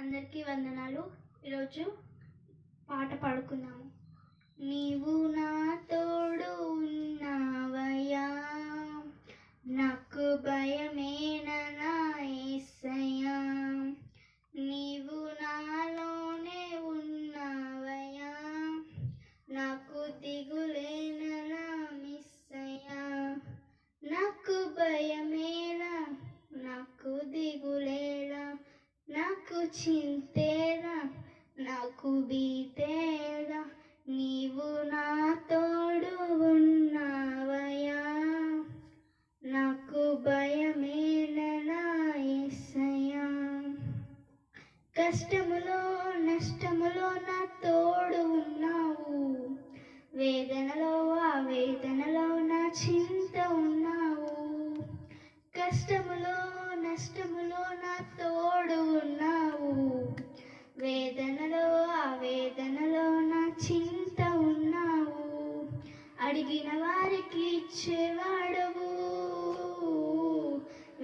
అందరికీ వందనాలు. ఈరోజు పాట పాడుకుందాము. నీవు నా తోడు ఉన్నావా? నాకు నాకు బీతేలా నీవు నా తోడు ఉన్నావయా నాకు భయమేననాయసయా కష్టములో నష్టములో నా తోడు ఉన్నావు. వేదనలో ఆ వేదనలో నా చింత ఉన్నావు. కష్టములో నష్టములో నా తోడు ఉన్నావు.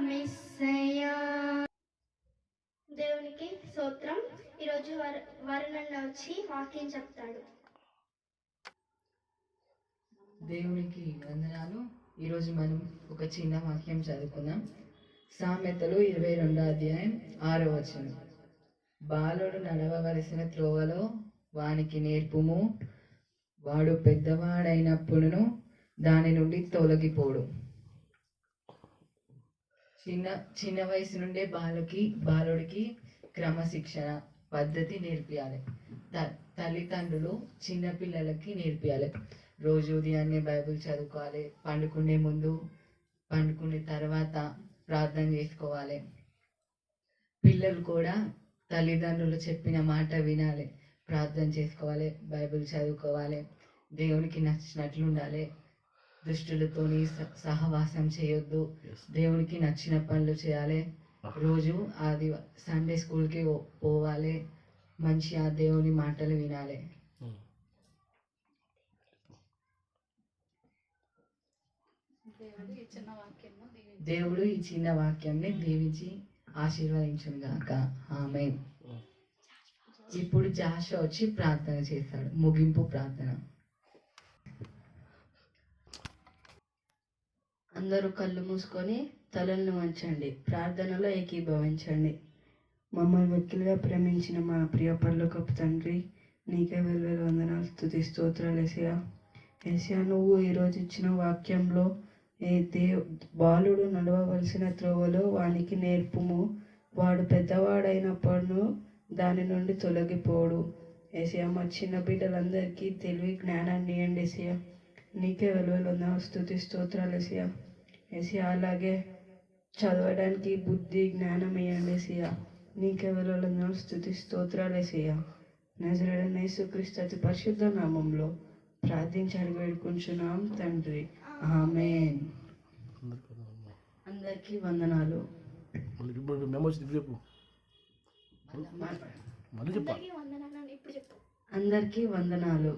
మిస్సయ్యా దేవునికి స్తోత్రం. ఈరోజు వర వరుణన్న వచ్చి వాక్యం చెప్తాడు. దేవునికి వందనాలు. ఈరోజు మనం ఒక చిన్న వాక్యం చదువుకుందాం. సామెతలు ఇరవై రెండో అధ్యాయం ఆరో వచనం. బాలుడు నడవవలసిన త్రోవలో వానికి నేర్పుము. వాడు పెద్దవాడైనప్పుడును దాని నుండి తొలగిపోడు. చిన్న చిన్న వయసు నుండే బాలుకి బాలుడికి క్రమశిక్షణ పద్ధతి నేర్పియాలి. త- తల్లిదండ్రులు చిన్నపిల్లలకి నేర్పియాలి. రోజు ఉదయాన్నే బైబిల్ చదువుకోవాలి. పండుకునే ముందు పండుకునే తర్వాత ప్రార్థన చేసుకోవాలి. పిల్లలు కూడా తల్లిదండ్రులు చెప్పిన మాట వినాలి. ప్రార్థన చేసుకోవాలి. బైబిల్ చదువుకోవాలి. దేవునికి నచ్చినట్లు ఉండాలి. దుష్టులతోని స- సహవాసం చేయొద్దు. దేవునికి నచ్చిన పనులు చేయాలి. రోజు అది సండే స్కూల్కి పోవాలి. మంచిగా దేవుని మాటలు వినాలి. దేవుడు ఈ చిన్న వాక్యాన్ని దీవించి ఆశీర్వదించును గాక. ఆమె ఇప్పుడు జాష వచ్చి ప్రార్థన చేస్తాడు. ముగింపు ప్రార్థన. అందరూ కళ్ళు మూసుకొని తలలను వంచండి ప్రార్థనలో ఏకీభవించండి. మమ్మల్ని వ్యక్తులుగా ప్రేమించిన మా ప్రియ పర్లోకపు తండ్రి నీకే వెలువెల వందనాలు స్థుతి స్తోత్రాలు ఏసయా ఏసయా నువ్వు ఈరోజు ఇచ్చిన వాక్యంలో ఏ దేవ్ బాలుడు నడవవలసిన త్రోవలో వానికి నేర్పుము. వాడు పెద్దవాడైనప్పుడు దాని నుండి తొలగిపోడు. ఏసయా మా చిన్న బిడ్డలందరికీ తెలివి జ్ఞానాన్ని ఇవ్వండి ఏసయా నీకే వెలువలు వందనాలు స్థుతి స్తోత్రాలు ఏసయా ఏసయా అలాగే చదవడానికి బుద్ధి జ్ఞానం ఇవ్వండి ఏసయ్య. నీకే వెళ్ళాలన్న స్థుతి స్తోత్రాలు ఏసయ్య. నజరడన యేసుక్రీస్తు అతి పరిశుద్ధ నామంలో ప్రార్థించి అడిగి వేడుకుంటున్నాం తండ్రి. ఆమెన్. అందరికీ వందనాలు. అందరికీ వందనాలు.